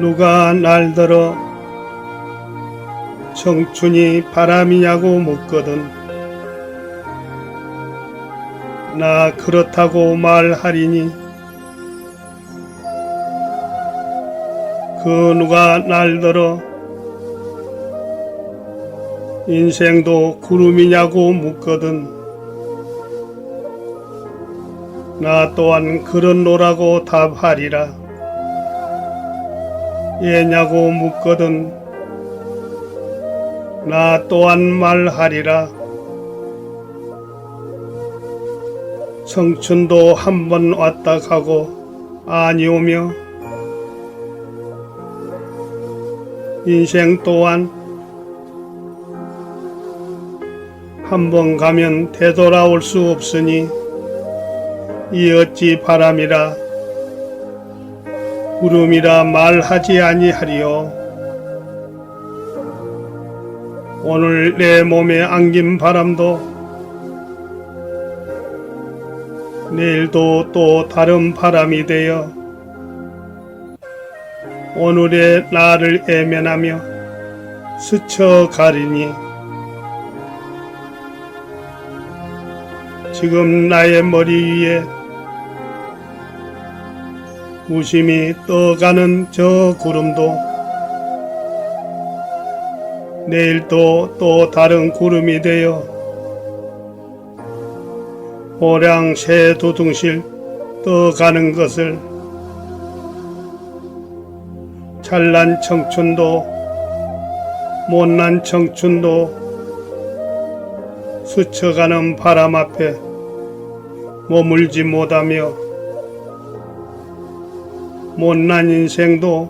누가 날들어 청춘이 바람이냐고 묻거든. 나 그렇다고 말하리니 그 누가 날들어 인생도 구름이냐고 묻거든 나 또한 그런 노라고 답하리라. 예냐고 묻거든 나 또한 말하리라. 청춘도 한 번 왔다 가고 아니오며 인생 또한 한 번 가면 되돌아올 수 없으니 이 어찌 바람이라? 구름이라 말하지 아니하리요. 오늘 내 몸에 안긴 바람도 내일도 또 다른 바람이 되어 오늘의 나를 애면하며 스쳐 가리니 지금 나의 머리 위에 무심히 떠가는 저 구름도 내일도 또 다른 구름이 되어 호랑 새 두둥실 떠가는 것을 잘난 청춘도 못난 청춘도 스쳐가는 바람 앞에 머물지 못하며 못난 인생도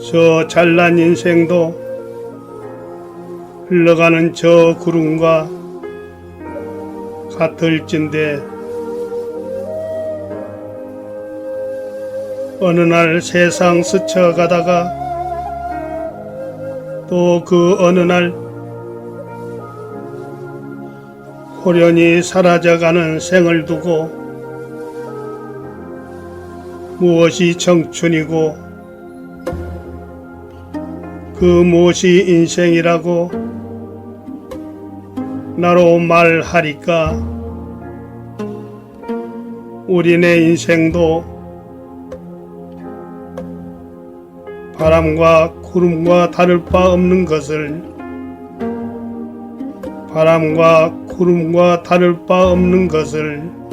저 잘난 인생도 흘러가는 저 구름과 같을진데 어느 날 세상 스쳐가다가 또 그 어느 날 호련히 사라져가는 생을 두고 무엇이 청춘이고 그 무엇이 인생이라고 나로 말하리까? 우리네 인생도 바람과 구름과 다를 바 없는 것을 바람과 구름과 다를 바 없는 것을